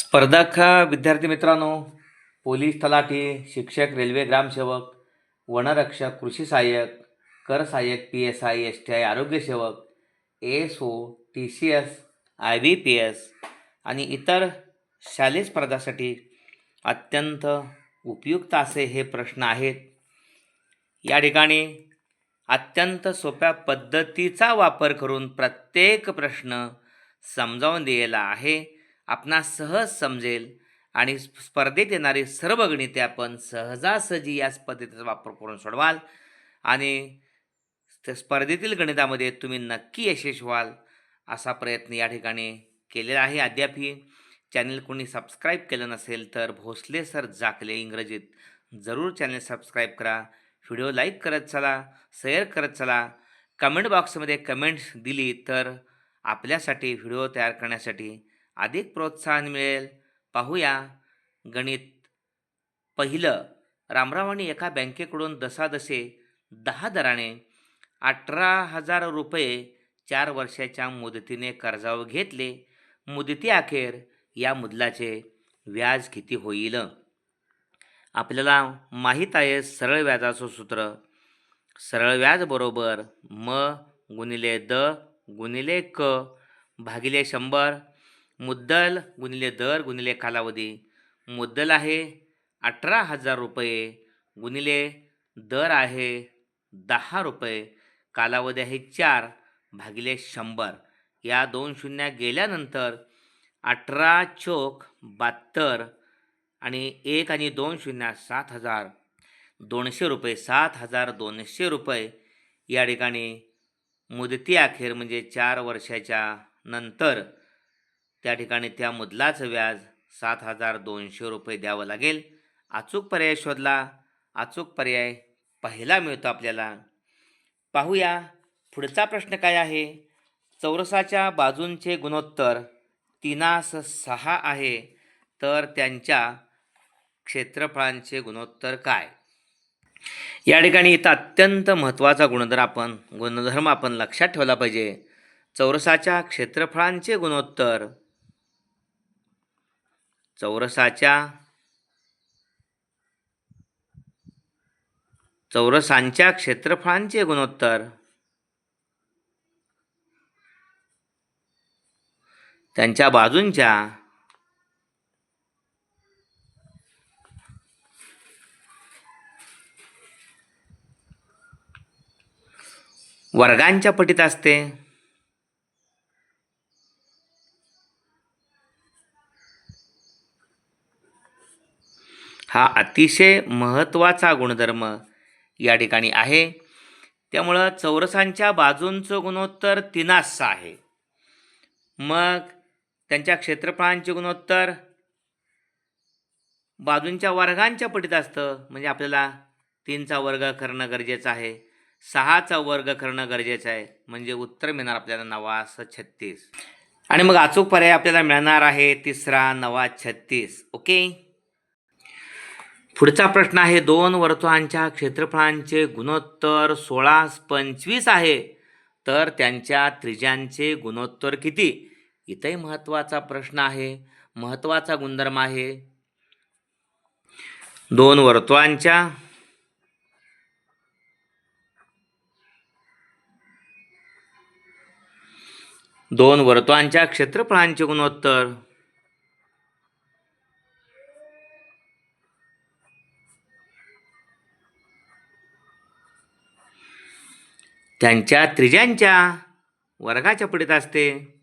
स्पर्धक विद्यार्थी मित्रांनो. पोलीस तलाठी शिक्षक रेल्वे ग्रामसेवक वनरक्षक कृषी सहाय्यक कर सहाय्यक P S I S T I आरोग्यसेवक S O T C S I B P S आणि इतर शालेय स्पर्धासाठी अत्यंत उपयुक्त असे हे प्रश्न आहेत. या ठिकाणी अत्यंत सोप्या पद्धतीचा वापर करून प्रत्येक प्रश्न समजावून दिलेला आहे. आपणास सहज समजेल आणि स्पर्धेत येणारी सर्व गणिते आपण सहजासहजी या पद्धतीचा वापर करून सोडवाल. आणि त्या स्पर्धेतील गणितामध्ये तुम्ही नक्की यशस्वी व्हाल असा प्रयत्न या ठिकाणी केलेला आहे. अद्यापही चॅनल कोणी सबस्क्राईब केलं नसेल तर भोसले सर जाकले इंग्रजीत जरूर चॅनल सबस्क्राईब करा. व्हिडिओ लाईक करत चला शेअर करत चला. कमेंट बॉक्समध्ये कमेंट्स दिली तर आपल्यासाठी व्हिडिओ तयार करण्यासाठी अधिक प्रोत्साहन मिळेल. पाहूया. गणित. पहिलं रामरावांनी एका बँकेकडून दसादसे दहा दराने अठरा हजार रुपये चार वर्षाच्या मुदतीने कर्जावर घेतले. मुदती अखेर या मुदलाचे व्याज किती होईल? आपल्याला माहीत आहे सरळ व्याजाचं सूत्र. सरळ व्याज बरोबर म गुणिले द गुणिले क भागिले शंभर मुद्दल गुणिले दर गुणिले कालावधी. मुद्दल आहे अठरा हजार रुपये गुणिले दर आहे दहा रुपये. कालावधी आहे चार भागिले शंभर. या दोन शून्य गेल्यानंतर अठरा चोक बहात्तर आणि एक आणि दोन शून्य सात हजार दोनशे रुपये सात हजार दोनशे रुपये. या ठिकाणी मुदती अखेर म्हणजे चार वर्षाच्या नंतर त्या ठिकाणी त्या मुदलाचं व्याज सात हजार दोनशे रुपये द्यावं लागेल. अचूक पर्याय शोधला. अचूक पर्याय पहिला मिळतो आपल्याला. पाहूया पुढचा प्रश्न काय आहे? चौरसाच्या बाजूंचे गुणोत्तर तिनास सहा आहे. तर त्यांच्या क्षेत्रफळांचे गुणोत्तर काय? या ठिकाणी इथं अत्यंत महत्त्वाचा गुणधर्म आपण गुणधर्म आपण लक्षात ठेवला पाहिजे. चौरसाच्या क्षेत्रफळांचे गुणोत्तर चौरसाच्या चौरसांच्या क्षेत्रफळांचे गुणोत्तर. त्यांच्या बाजूंच्या वर्गांच्या पटीत असते. हा अतिशय महत्त्वाचा गुणधर्म या ठिकाणी आहे. त्यामुळं चौरसांच्या बाजूंचं गुणोत्तर तिनासचं आहे. मग त्यांच्या क्षेत्रफळांचे गुणोत्तर बाजूंच्या वर्गांच्या पटीत असतं. म्हणजे आपल्याला तीनचा वर्ग करणं गरजेचं आहे. सहाचा वर्ग करणं गरजेचं आहे. म्हणजे उत्तर मिळणार आपल्याला नवास छत्तीस आणि मग अचूक पर्याय आपल्याला मिळणार आहे तिसरा नवा छत्तीस. ओके? पुढचा प्रश्न आहे दोन वर्तुळांच्या क्षेत्रफळांचे गुणोत्तर सोळा पंचवीस आहे. तर त्यांच्या त्रिज्यांचे गुणोत्तर किती? इथंही महत्त्वाचा प्रश्न आहे. महत्त्वाचा गुणधर्म आहे. दोन वर्तुळांच्या दोन वर्तुळांच्या क्षेत्रफळांचे गुणोत्तर त्यांच्या त्रिज्यांच्या वर्गाच्या पुढेत असते.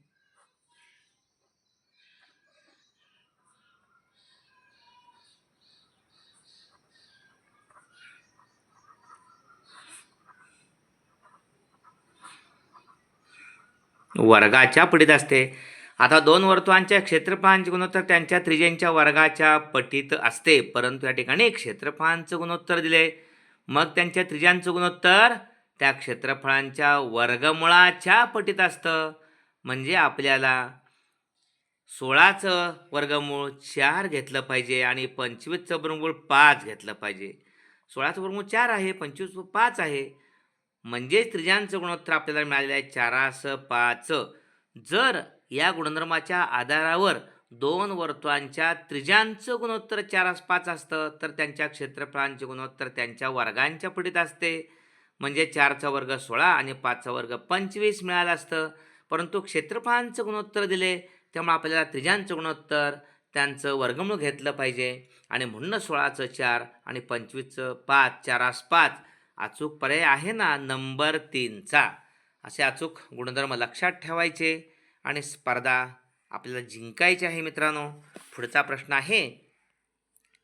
वर्गाच्या पटीत असते. आता दोन वर्तुळांच्या क्षेत्रफळांचे गुणोत्तर त्यांच्या त्रिज्यांच्या वर्गाच्या पटीत असते. परंतु या ठिकाणी क्षेत्रफळांचं गुणोत्तर दिले. मग त्यांच्या त्रिज्यांचं गुणोत्तर त्या क्षेत्रफळांच्या वर्गमुळाच्या पटीत असतं. म्हणजे आपल्याला सोळाचं वर्गमूळ चार घेतलं पाहिजे आणि पंचवीसचं वर्गमूळ पाच घेतलं पाहिजे. सोळाचं वर्गमूळ चार आहे पंचवीस पाच आहे. म्हणजेच त्रिजांचं गुणोत्तर आपल्याला मिळालेलं आहे चारास पाच. जर या गुणधर्माच्या आधारावर दोन वर्तुळांच्या त्रिज्यांचं गुणोत्तर चारास पाच असतं तर त्यांच्या क्षेत्रफळांचे गुणोत्तर त्यांच्या वर्गांच्या पुढीत असते. म्हणजे चारचा वर्ग सोळा आणि पाचचा वर्ग पंचवीस मिळालं असतं. परंतु क्षेत्रफळांचं गुणोत्तर दिले त्यामुळे आपल्याला त्रिजांचं गुणोत्तर त्यांचं वर्गमूळ घेतलं पाहिजे. आणि म्हणून सोळाचं चार आणि पंचवीसचं पाच चारास पाच अचूक पर्याय आहे ना नंबर तीनचा? असे अचूक गुणधर्म लक्षात ठेवायचे आणि स्पर्धा आपल्याला जिंकायची आहे मित्रांनो. पुढचा प्रश्न आहे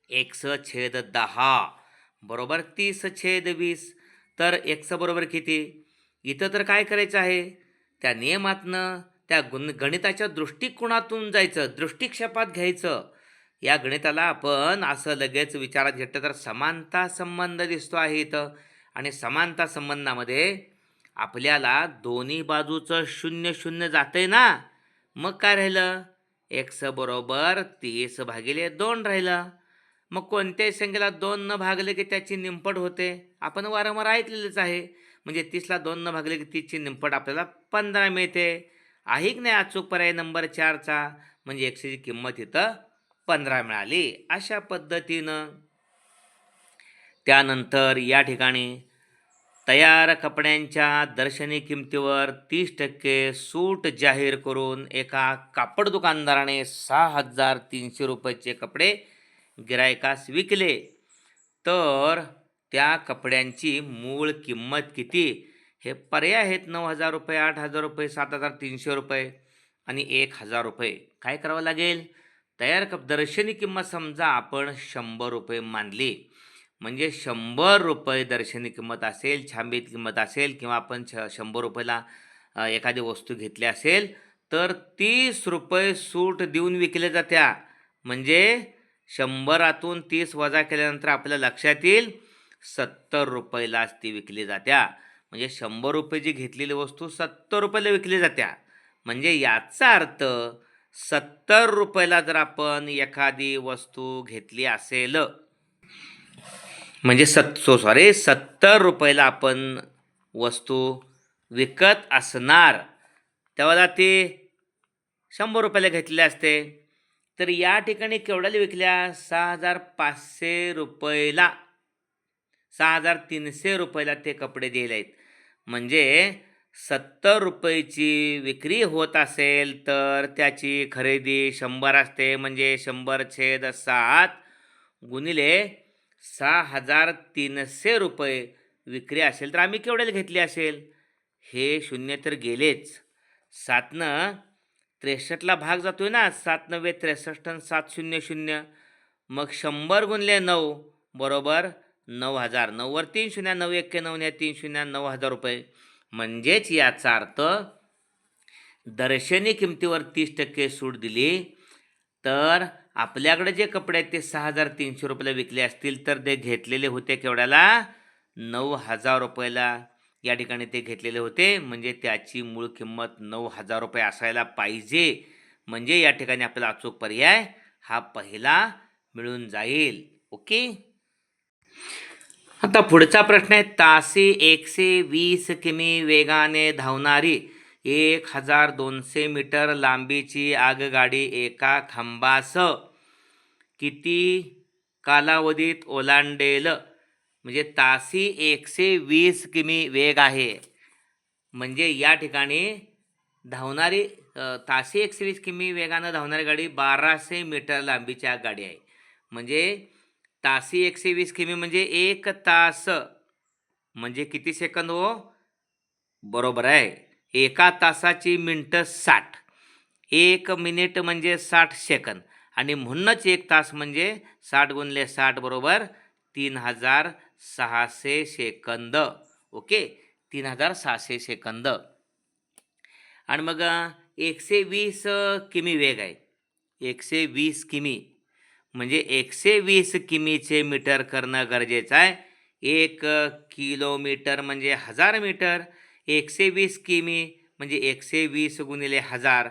एकस छेद दहा बरोबर तीस छेद वीस तर एक्स बरोबर किती? इथं तर काय करायचं आहे? त्या नियमातनं त्या गुण गणिताच्या दृष्टिकोनातून जायचं दृष्टिक्षेपात घ्यायचं. या गणिताला आपण असं लगेच विचारात घेतलं तर समानता संबंध दिसतो आहे इथं. आणि समानता संबंधामध्ये आपल्याला दोन्ही बाजूचं शून्य शून्य जातंय ना? मग काय राहिलं? एक्स बरोबर तीस भागिले दोन राहिलं. मग कोणत्याही संख्येला दोन न भागले की त्याची निंपट होते. आपण वारंवार ऐकलेलंच आहे. म्हणजे तीसला दोन न भागले की तीसची निंपट आपल्याला पंधरा मिळते. आहे की नाही अचूक पर्याय नंबर चारचा? म्हणजे एकशेची किंमत इथं पंधरा मिळाली. अशा पद्धतीनं त्यानंतर या ठिकाणी तयार कपड्यांच्या दर्शनी किमतीवर तीस टक्के सूट जाहीर करून एका कापड दुकानदाराने सहा हजार तीनशे रुपयाचे कपडे गिरायकास विकले तर त्या कपड्यांची मूळ किंमत किती? हे पर्याय आहेत नऊ हजार रुपये आठ हजार रुपये सात हजार तीनशे रुपये आणि एक हजार रुपये. काय करावं लागेल? तयार कप दर्शनी किंमत समजा आपण शंभर रुपये मानली म्हणजे शंभर रुपये दर्शनी किंमत असेल छांबीत किंमत असेल किंवा आपण छ शंभर रुपयाला एखादी वस्तू घेतली असेल तर तीस रुपये सूट देऊन विकल्या जात्या. म्हणजे शंभरातून तीस वजा केल्यानंतर आपल्या लक्षात येईल सत्तर रुपयालाच ती विकली जात्या. म्हणजे शंभर रुपये जी घेतलेली वस्तू सत्तर रुपयाला विकली जात्या. म्हणजे याचा अर्थ सत्तर रुपयाला जर आपण एखादी वस्तू घेतली असेल म्हणजे सत् सो सॉरी सत्तर रुपयाला आपण वस्तू विकत असणार त्यावेळेला ती शंभर रुपयाला घेतलेली असते. तर या ठिकाणी केवढ्याला विकल्या? सहा हजार पाचशे रुपयाला. सहा हजार तीनशे रुपयाला ते कपडे दिले आहेत. म्हणजे सत्तर रुपयेची विक्री होत असेल तर त्याची खरेदी शंभर असते. म्हणजे शंभर छेद सात गुणिले सहा हजार तीनशे रुपये विक्री असेल तर आम्ही केवढ्याला घेतली असेल? हे शून्य तर गेलेच. सातनं त्रेसष्टला भाग जातोय ना सात नव्वे त्रेसष्ट आणि सात शून्य शून्य. मग शंभर गुणले नऊ बरोबर नऊ हजार. नऊवर तीन शून्य नऊ एक्के नऊने तीन शून्य नऊ हजार रुपये. म्हणजेच याचा अर्थ दर्शनी किमतीवर तीस टक्के सूट दिली तर आपल्याकडे जे कपडे आहेत ते सहा हजार तीनशे रुपयाला विकले असतील तर ते घेतलेले होते केवढ्याला? नऊ हजार रुपयाला. या ठिकाणी ते घेतलेले होते. म्हणजे त्याची मूळ किंमत नऊ हजार रुपये असायला पाहिजे. म्हणजे या ठिकाणी आपल्याला अचूक पर्याय हा पहिला मिळून जाईल. ओके? आता पुढचा प्रश्न आहे. तासी एकशे वीस किमी वेगाने धावणारी एक हजार दोनशे मीटर लांबीची आगगाडी एका खांबास किती कालावधीत ओलांडेल? म्हणजे तासी एकशे वीस किमी वेग आहे. म्हणजे या ठिकाणी धावणारी तासी ताशी एकशे वीस किमी वेगानं धावणारी गाडी बाराशे मीटर लांबीची गाडी आहे. म्हणजे तासी एकशे वीस किमी म्हणजे एक तास. म्हणजे किती सेकंद हो? बरोबर आहे. एका तासाची मिनटं साठ. एक मिनिट म्हणजे साठ सेकंद. आणि म्हणूनच एक तास म्हणजे साठ गुणले साठ बरोबर तीन हजार सहाशे सेकंद. ओके? तीन हजार सहाशे सेकंद. आणि मग एकशे वीस किमी वेग आहे? एकशे वीस किमी. म्हणजे एकशे वीस किमीचे मीटर करणं गरजेचं आहे. एक किलोमीटर म्हणजे हजार मीटर. एकशे वीस किमी म्हणजे एकशे वीस गुणिले हजार.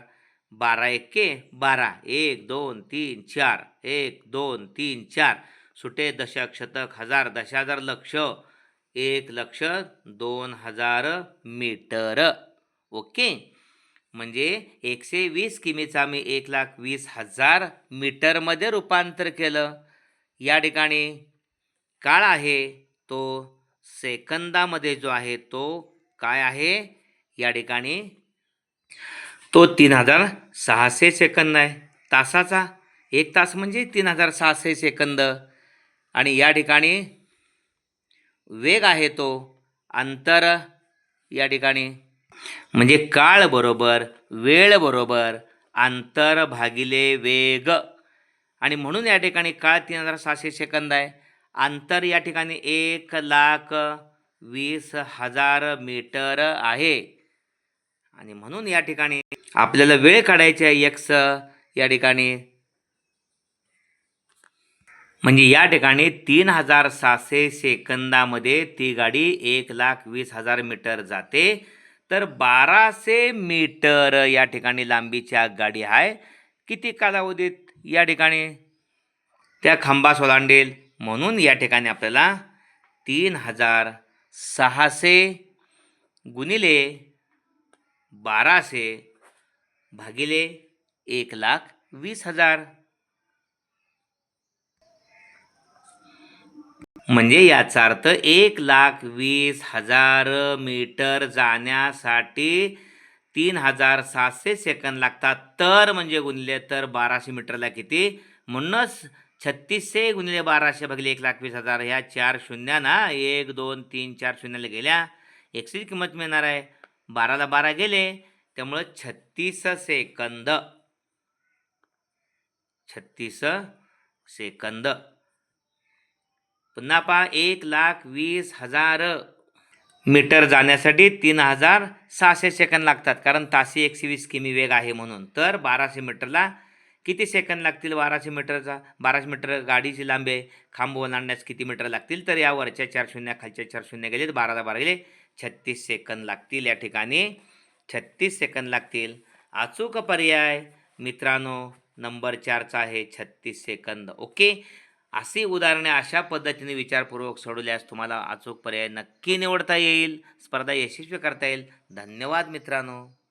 बारा एक्के? बारा. एक दोन तीन चार. एक दोन तीन चार. सुटे दशक शतक हजार दश हजार लक्ष. एक लक्ष दोन हजार मीटर. ओके? म्हणजे एकशे वीस किमीचा मी एक लाख वीस हजार मीटरमध्ये रूपांतर केलं. या ठिकाणी काळ आहे तो सेकंदामध्ये जो आहे तो काय आहे? या ठिकाणी तो तीन हजार सहाशे सेकंद आहे. तासाचा एक तास म्हणजे तीन हजार सहाशे सेकंद. आणि या ठिकाणी वेग आहे तो अंतर या ठिकाणी. म्हणजे काळ बरोबर वेळ बरोबर अंतर भागिले वेग. आणि म्हणून या ठिकाणी काळ तीन हजार सहाशे सेकंद आहे. अंतर या ठिकाणी एक लाख वीस हजार मीटर आहे. आणि म्हणून या ठिकाणी आपल्याला वेळ काढायची आहे एक्स या ठिकाणी. म्हणजे या ठिकाणी तीन हजार सहाशे सेकंदामध्ये ती गाडी एक लाख वीस हजार मीटर जाते. तर बाराशे मीटर या ठिकाणी लांबीच्या गाडी आहे किती कालावधीत या ठिकाणी? त्या खांबास ओलांडेल. म्हणून या ठिकाणी आपल्याला तीन हजार सहाशे गुणिले बाराशे भागिले एक लाख वीस हजार म्हणजे याचा अर्थ एक लाख वीस हजार मीटर जाण्यासाठी तीन हजार सातशे सेकंद लागतात. तर म्हणजे गुणले तर बाराशे मीटरला किती? म्हणूनच छत्तीसशे गुणिले बाराशे भागिले एक लाख वीस हजार. ह्या चार शून्य ना एक दोन तीन चार शून्याला गेल्या. एकशेची किंमत मिळणार आहे. बाराला बारा गेले. त्यामुळं छत्तीस सेकंद. छत्तीस सेकंद. पुन्हा पहा एक लाख वीस हजार मीटर जाण्यासाठी तीन हजार सहाशे सेकंद लागतात. कारण ताशी एकशे वीस किमी वेग आहे म्हणून. तर बाराशे मीटरला किती सेकंद लागतील बाराशे मीटरचा? बाराशे मीटर गाडीची लांबी आहे. खांब ओलांडण्यास किती मीटर लागतील? तर या वरच्या चार शून्य खालच्या चार शून्य गेले बारा बाराला बारा गेले. छत्तीस सेकंद लागतील. या ठिकाणी छत्तीस सेकंद लागतील. अचूक पर्याय मित्रांनो नंबर चारचा आहे छत्तीस सेकंद. ओके? अशी उदाहरणे अशा पद्धतीने विचारपूर्वक सोडवल्यास तुम्हाला अचूक पर्याय नक्की निवडता येईल. स्पर्धा यशस्वी करता येईल. धन्यवाद मित्रांनो.